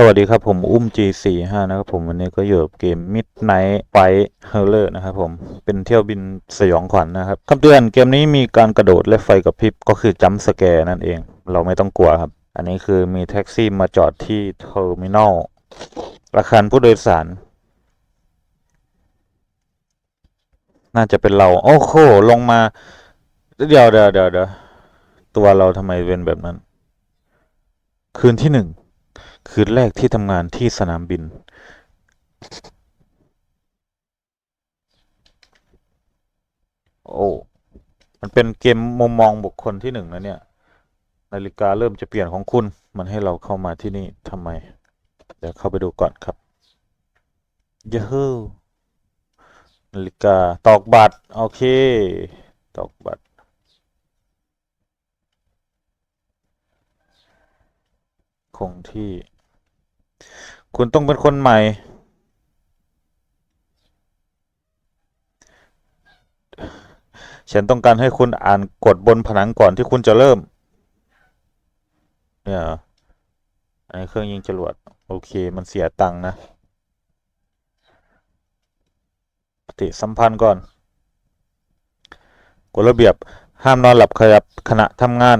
สวัสดีครับผมอุ้ม G45 นะครับผมวันนี้ก็อยู่กับเกม Midnight Fight Horror นะครับผมเป็นเที่ยวบินสยองขวัญนนะครับคำเตือนเกมนี้มีการกระโดดและไฟกับพริบก็คือจัมป์สแกร์นั่นเอง เราไม่ต้องกลัวครับ อันนี้คือมีแท็กซี่มาจอดที่เทอร์มินอลอาคารผู้โดยสาร น่าจะเป็นเรา โอ้โหลงมา เดี๋ยวเดี๋ยวเดี๋ยวเดี๋ยวตัวเราทำไมเป็นแบบนั้น คืนที่หนึ่ง คืนแรกที่ทำงานที่สนามบิน โอ้ มันเป็นเกมมุมมองบุคคลที่หนึ่งนะเนี่ย นาฬิกาเริ่มจะเปลี่ยนของคุณ มันให้เราเข้ามาที่นี่ทำไม เดี๋ยวเข้าไปดูก่อนครับยาฮูนาฬิกาตอกบัตร โอเค ตอกบัตรคงที่ คุณต้องเป็นคนใหม่ ฉันต้องการให้คุณอ่านกฎบนผนังก่อนที่คุณจะเริ่ม เนี่ยเหรออันนี้เครื่องยิงจรวด โอเค มันเสียตังค์นะ ปฏิสัมพันธ์ก่อน กฎระเบียบห้ามนอนหลับขยับขณะทำงาน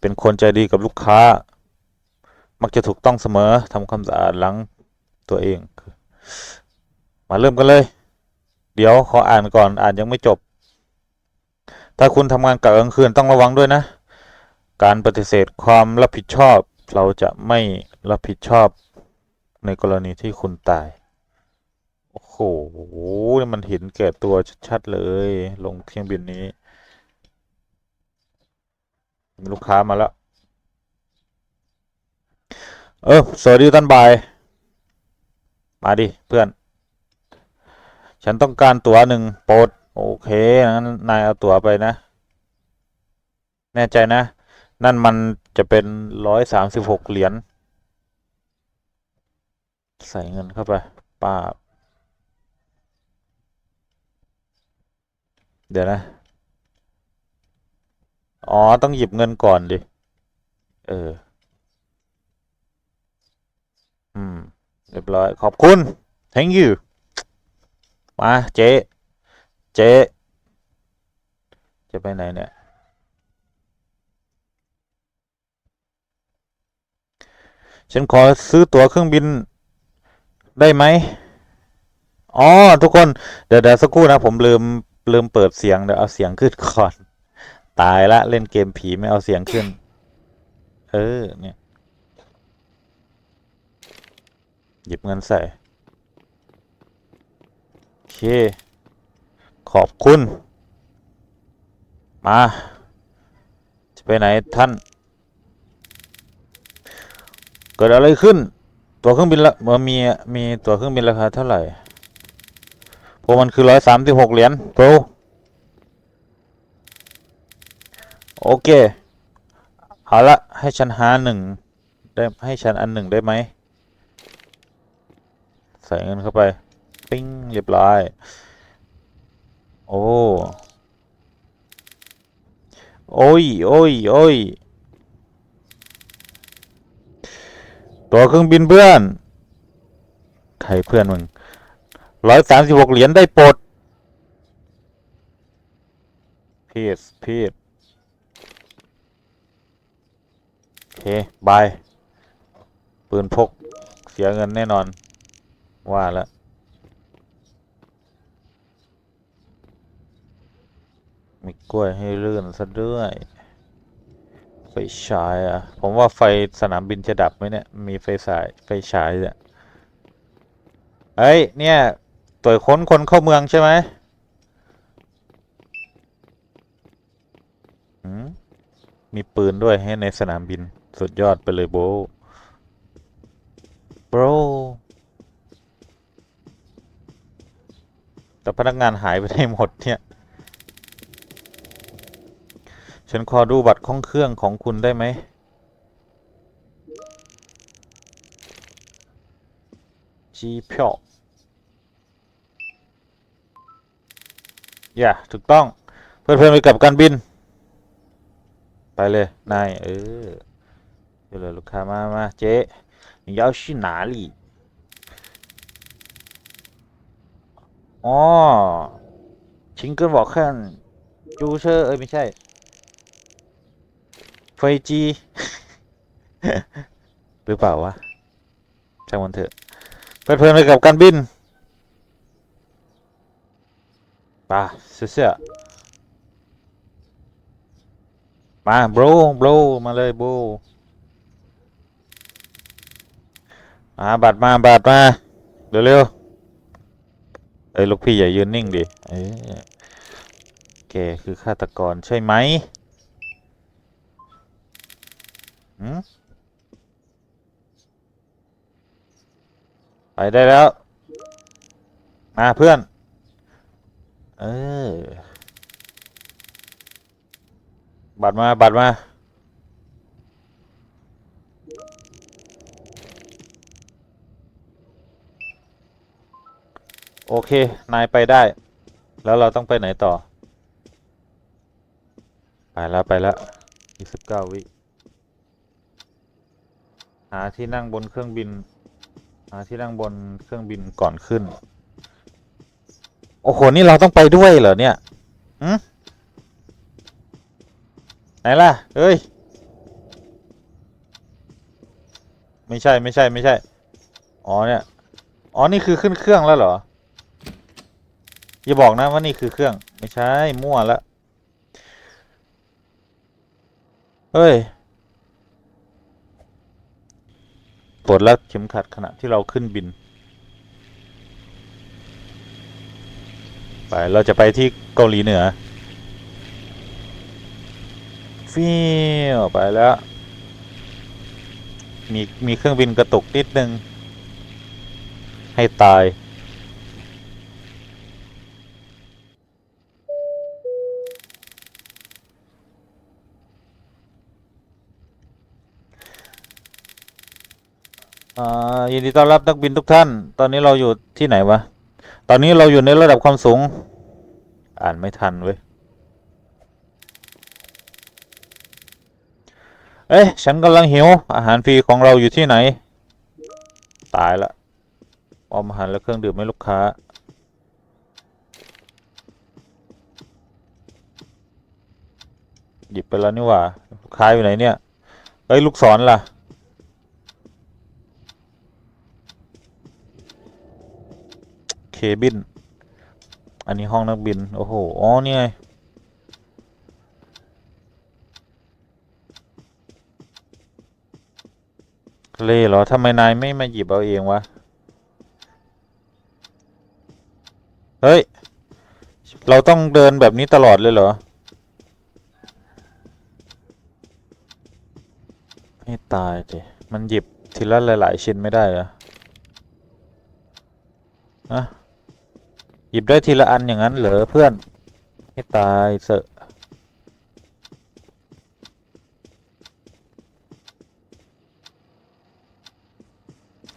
เป็นคนใจดีกับลูกค้า มักจะถูกต้องเสมอทำความสะอาดหลังตัวเอง มาเริ่มกันเลย เดี๋ยวขออ่านก่อนอ่านยังไม่จบ ถ้าคุณทำงานกะกลางคืนต้องระวังด้วยนะ การปฏิเสธความรับผิดชอบ เราจะไม่รับผิดชอบในกรณีที่คุณตาย โอ้โห มันเห็นแก่ตัวชัดๆเลย ลงเครื่องบินนี้ ลูกค้ามาแล้ว เออสวัสดีท่านบาย มาดิ เพื่อน ฉันต้องการตั๋วหนึ่งโปรดโอเคงั้นนายเอาตั๋วไปนะ แน่ใจนะ นั่นมันจะเป็นร้อยสามสิบหกเหรียญ ใส่เงินเข้าไปป้าเดี๋ยวนะ อ๋อ ต้องหยิบเงินก่อนดิ เออ อืมเรียบร้อย ขอบคุณ thank you มาเจ๊เจ๊จะไปไหนเนี่ยฉันขอซื้อตั๋วเครื่องบินได้ไหมอ๋อ ทุกคน เดี๋ยวเดี๋ยวสักครู่นะ ผมลืมลืมเปิดเสียง เดี๋ยวเอาเสียงขึ้นก่อน ตายละ เล่นเกมผีไม่เอาเสียงขึ้น เออ เนี่ย หยิบเงินใส่ โอเค ขอบคุณ มา จะไปไหนท่าน เกิดอะไรขึ้น ตัวเครื่องบินละมมี มีตัวเครื่องบินราคาเท่าไหร่พราะมันคือร้อยสามสิบหกเหรียญโปรโอเค เอาละ ให้ฉันหาหนึ่งได้ให้ฉันอันหนึ่งได้ไหม ใส่เงินเข้าไป ปิ้งเรียบร้อย โอ้ โอ้ย โอ้ย โอ้ย ตัวเครื่องบินเพื่อน ใครเพื่อนมึงร้อยสามสิบหกเหรียญได้โปรดพีสพีสโอเค บาย ปืนพก เสียเงินแน่นอน ว่าแล้วมีกล้วยให้เลื่อนซะด้วย ไฟฉายอะ ผมว่าไฟสนามบินจะดับไหมเนี่ย มีไฟฉาย ไฟฉายเนี่ยเฮ้ย เนี่ยตรวจค้นคนเข้าเมืองใช่ไหมหืมมีปืนด้วยให้ในสนามบิน สุดยอดไปเลยโบโบ แต่พนักงานหายไปได้หมดเนี่ย ฉันขอดูบัตรของเครื่องของคุณได้ไหม จีเพียวอย่าถูกต้อง เพื่อนเพื่อนไปกับการบิน ไปเลย นาย เออเดี๋ยวเลยลูกค้ามา มา เจ๊ 你要去哪里 อ๋อชิงเกิลบอกขั้นจูเชอร์ เอ้ย ไม่ใช่เฟยจี หรือเปล่าวะช่างมันเถอะเพลิดเลินไปกับการบินไป่ะเสื้อมาโบรโบรมาเลยโบมาบัตรมาบัตรมา เร็วๆ เอ้ยลูกพี่อย่ายืนนิ่งดิเอ้ยแกคือฆาตกรใช่ไหมหืมไปได้แล้ว มาเพื่อน เออ บัตรมา บัตรมา โอเค นายไปได้ แล้วเราต้องไปไหนต่อ ไปแล้วไปแล้วอีกสิบเก้าวิ หาที่นั่งบนเครื่องบิน หาที่นั่งบนเครื่องบินก่อนขึ้น โอ้โห นี่เราต้องไปด้วยเหรอเนี่ยหืมไหนล่ะ เฮ้ย ไม่ใช่ไม่ใช่ไม่ใช่ อ๋อเนี่ย อ๋อ นี่คือขึ้นเครื่องแล้วเหรอ อย่าบอกนะว่านี่คือเครื่อง ไม่ใช่ มั่วแล้วเฮ้ยปลดแล้วเข็มขัดขณะที่เราขึ้นบิน ไป เราจะไปที่เกาหลีเหนือฟิวไปแล้ว มี มีเครื่องบินกระตุกนิดนึง ให้ตาย อ่ายินดีต้อนรับนักบินทุกท่าน ตอนนี้เราอยู่ที่ไหนวะ ตอนนี้เราอยู่ในระดับความสูง อ่านไม่ทันเว้ย เอ๊ะฉันกำลังหิว อาหารฟรีของเราอยู่ที่ไหน ตายละออมอาหารและเครื่องดื่มให้ลูกค้า หยิบไปแล้วนี่หว่า ลูกค้าอยู่ไหนเนี่ยเฮ้ยลูกศรล่ะ เค บิน อันนี้ห้องนักบิน โอ้โห อ๋อ นี่ไง เล่เหรอ ทำไมนายไม่มาหยิบเอาเองวะ เฮ้ย เราต้องเดินแบบนี้ตลอดเลยเหรอ ไม่ตายจิมันหยิบทีละหลาย ๆ ชิ้นไม่ได้เหรออะ ยิบได้ทีละอันอย่างนั้นเหรอเพื่อนให้ตายเสอะ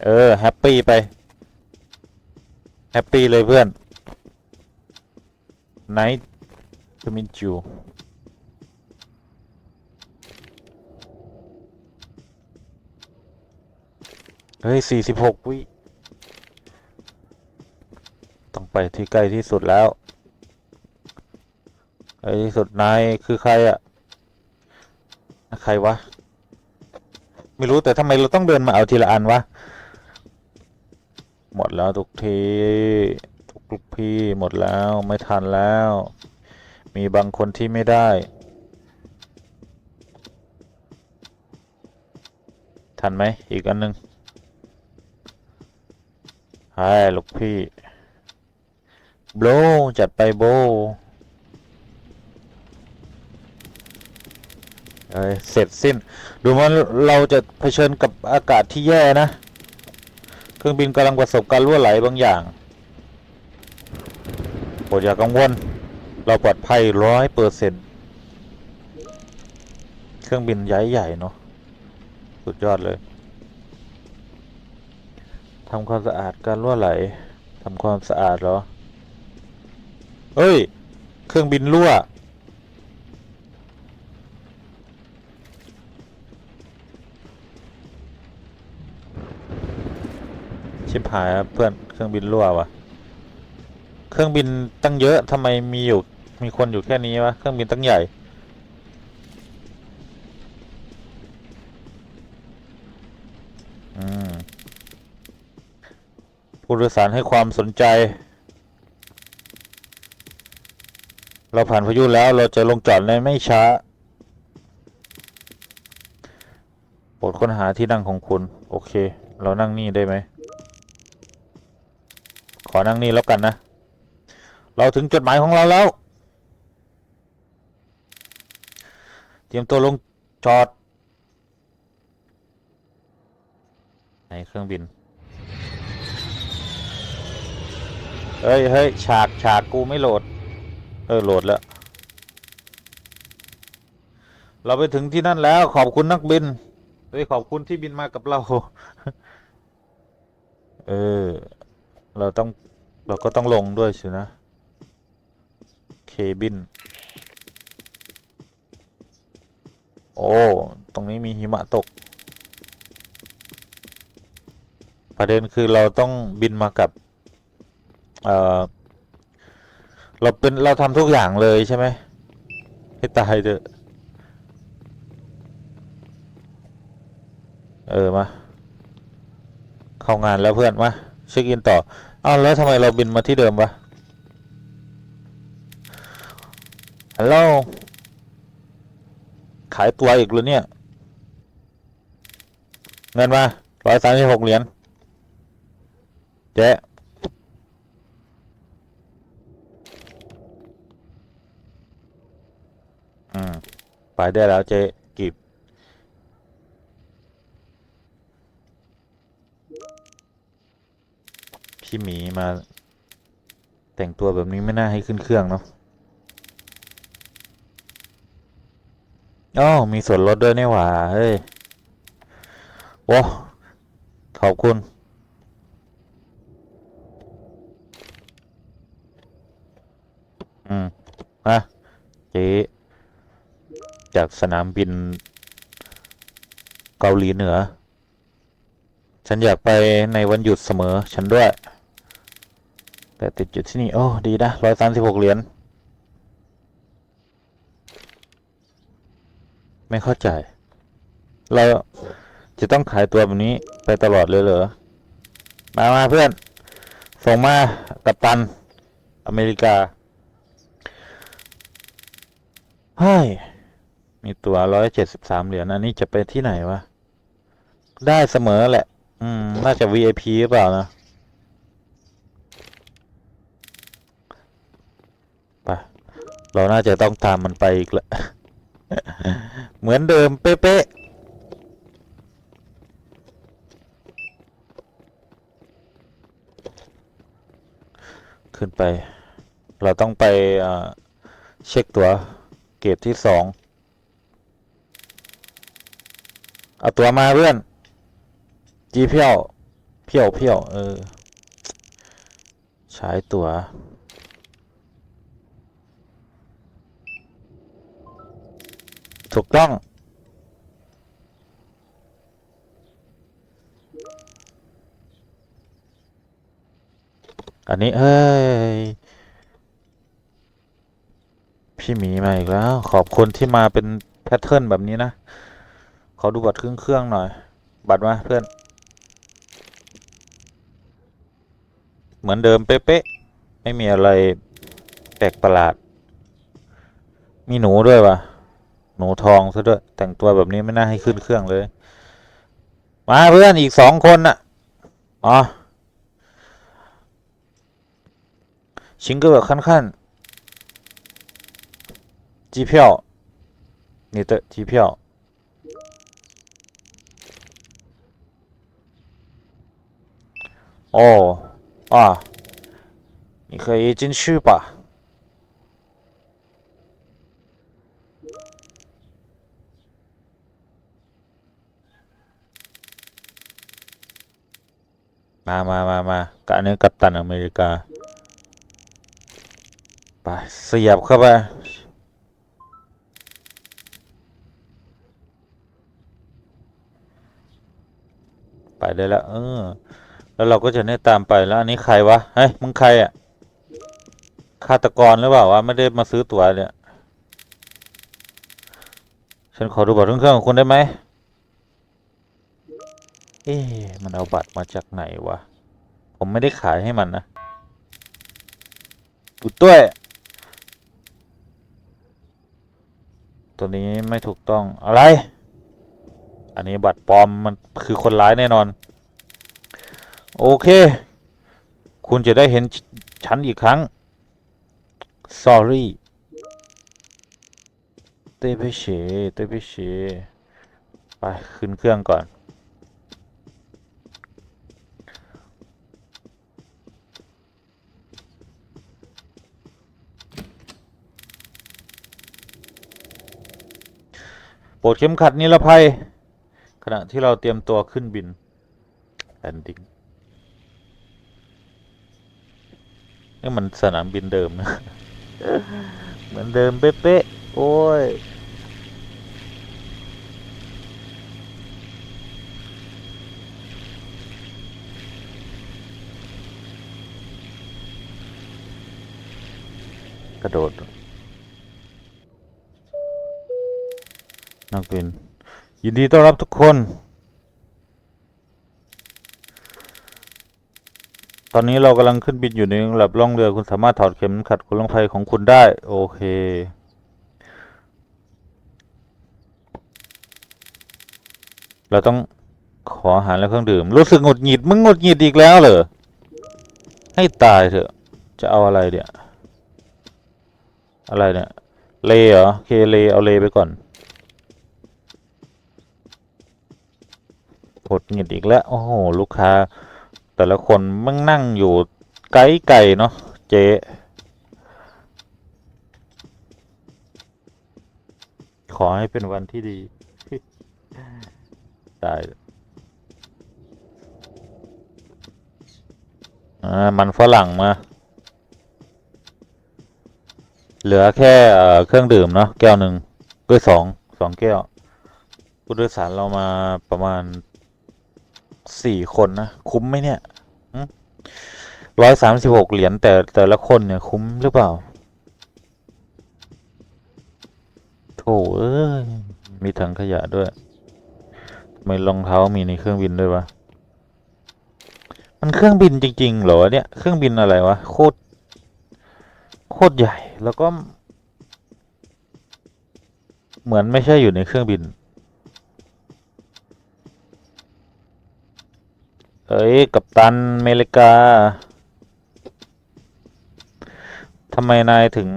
เออแฮปปี้ไปแฮปปี้เลยเพื่อน Night to meet you เฮ้ยสี่สิบหกวิ ไปที่ใกล้ที่สุดแล้วใกล้ที่สุดนายคือใครอะใครวะ ไม่รู้แต่ทำไมเราต้องเดินมาเอาทีละอันวะ หมดแล้วทุกทีทุกพี่หมดแล้วไม่ทันแล้ว มีบางคนที่ไม่ได้ ทันไหมอีกอันหนึ่งใช่ลูกพี่ โบจัดไปโบเอ้ยเสร็จสิ้น ดูว่าเราจะเผชิญกับอากาศที่แย่นะ เครื่องบินกำลังประสบการรั่วไหลบางอย่างโปรดอย่ากังวล เราปลอดภัยร้อยเปอร์เซ็นต์เครื่องบินย้ายใหญ่เนาะ สุดยอดเลย ทำความสะอาดการรั่วไหล ทำความสะอาดเหรอ เฮ้ย เครื่องบินรั่ว ชิบหายเพื่อน เครื่องบินรั่ววะเครื่องบินตั้งเยอะทำไมมีอยู่ มีคนอยู่แค่นี้วะ เครื่องบินตั้งใหญ่ อืม ผู้โดยสารให้ความสนใจ เราผ่านพายุแล้วเราจะลงจอดในไม่ช้าโปรดค้นหาที่นั่งของคุณ โอเค เรานั่งนี่ได้ไหม ขอนั่งนี่แล้วกันนะ เราถึงจดหมายของเราแล้ว เตรียมตัวลงจอด ในเครื่องบิน เฮ้ยเฮ้ยฉากฉากกูไม่โหลด เออโหลดแล้ว เราไปถึงที่นั่นแล้วขอบคุณนักบินเฮ้ยขอบคุณที่บินมากับเรา เออ เราต้องเราก็ต้องลงด้วยสินะ เคบิน โอ้ ตรงนี้มีหิมะตก ประเด็นคือเราต้องบินมากับ เอ่อ เราเป็นเราทำทุกอย่างเลยใช่ไหมให้ตายเถอะ เออ มา เข้างานแล้วเพื่อน มา เช็คอินต่ออ้าวแล้วทำไมเราบินมาที่เดิมวะฮัลโหลขายตัวอีกหรือเนี่ย เงินมาร้อยสามสิบหกเหรียญเจ๊อืม ไปได้แล้วเจ๊กีบพี่หมีมา แต่งตัวแบบนี้ไม่น่าให้ขึ้นเครื่องเนาะอ๋อมีส่วนลดด้วยนี่หว่า เฮ้ย โอ้ ขอบคุณ อืมมาเจ๊ จากสนามบิน เกาหลีเหนือ ฉันอยากไปในวันหยุดเสมอ ฉันด้วย แต่ติดจุดที่นี่ โอ้ ดีนะร้อยสามสิบหกเหรียญ ไม่เข้าใจ เราจะต้องขายตัวแบบนี้ไปตลอดเลยเหรอ มามาเพื่อน ส่งมากับตัน อเมริกา เฮ้ย มีตัวร้อยเจ็ดสิบสามเหรียญอันนี้จะไปที่ไหนวะ ได้เสมอแหละ อืม น่าจะ VIP หรือเปล่านะไปเราน่าจะต้องตามมันไปอีกละ เหมือนเดิมเป๊ะๆขึ้นไป เราต้องไปอ่าเช็คตัวเกรดที่สอง เอาตัวมาเพื่อน จีเพียวเพียวเพียวเออ ใช้ตัว ถูกต้องอันนี้เอ้ย พี่หมีมาอีกแล้ว ขอบคุณที่มาเป็นแพทเทิร์นแบบนี้นะ ขอดูบัตรเครื่องเครื่องหน่อย บัตรมาเพื่อน เหมือนเดิมเป๊ะๆ ไม่มีอะไรแปลกประหลาด มีหนูด้วยวะหนูทองซะด้วย แต่งตัวแบบนี้ไม่น่าให้ขึ้นเครื่องเลย มาเพื่อนอีกสองคนน่ะ อ๋อ ชิงเกอร์ขั้นขั้น机票，你的机票。 哦，啊，你可以进去吧。มามามามากับอันนี้กัปตันอเมริกา ไป เสียบเข้าไป ไปได้แล้ว เออ แล้วเราก็จะได้ตามไปแล้วอันนี้ใครวะเฮ้ยมึงใครอะฆาตกรหรือเปล่าวะไม่ได้มาซื้อตั๋วเนี่ยฉันขอดูบัตรเครื่องของคุณได้ไหมเอ๊มันเอาบัตรมาจากไหนวะผมไม่ได้ขายให้มันนะปุดด้วย ตัวนี้ไม่ถูกต้องอะไร อันนี้บัตรปลอมมันคือคนร้ายแน่นอน โอเค คุณจะได้เห็นฉันอีกครั้ง sorry เต้ไปเฉเต้ไปเฉไป ขึ้นเครื่องก่อนโปรดเข็มขัดนิรภัย ขณะที่เราเตรียมตัวขึ้นบินแลนดิ้ง นี่มันสนามบินเดิมนะ เหมือนเดิมเป๊ะๆ โอ้ย กระโดด นักบิน ยินดีต้อนรับทุกคน ตอนนี้เรากำลังขึ้นบินอยู่ในระดับล่องเรือคุณสามารถถอดเข็มขัดกุลังไฟของคุณได้ โอเค เราต้องขออาหารและเครื่องดื่ม รู้สึกหงุดหงิดมึงหงุดหงิดอีกแล้วเหรอให้ตายเถอะ จะเอาอะไรเนี่ยอะไรเนี่ยเลเหรอโอเคเลเอาเลไปก่อนหดหงิดอีกแล้ว โอ้โห ลูกค้า แต่ละคนมั่งนั่งอยู่ไกลไก่เนาะเจ๊ขอให้เป็นวันที่ดี ได้อ่ามันฝรั่งมา เหลือแค่เครื่องดื่ม เนาะแก้วหนึ่งด้วยสองสองแก้วผู้โดยสารเรามาประมาณ สี่คนนะ คุ้มไหมเนี่ยร้อยสามสิบหกเหรียญแต่แต่ละคนเนี่ยคุ้มหรือเปล่าโถเอ้ยมีถังขยะด้วยทำไมรองเท้ามีในเครื่องบินด้วยวะมันเครื่องบินจริง ๆ เหรอเนี่ย เครื่องบินอะไรวะ โคตร โคตรใหญ่ แล้วก็ เหมือนไม่ใช่อยู่ในเครื่องบิน เอ้ย กัปตันเมริกาทำไมนายถึง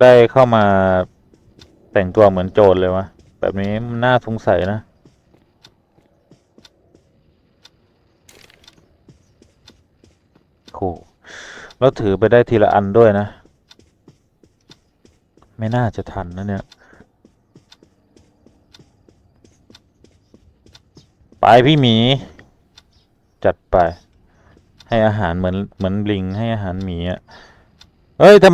ได้เข้ามาแต่งตัวเหมือนโจรเลยวะ แบบนี้มันน่าสงสัยนะ โห แล้วถือไปได้ทีละอันด้วยนะ ไม่น่าจะทันนะเนี่ย ไปพี่หมี จัดไป ให้อาหารเหมือนเหมือนลิงให้อาหารหมีอะเฮ้ยทำ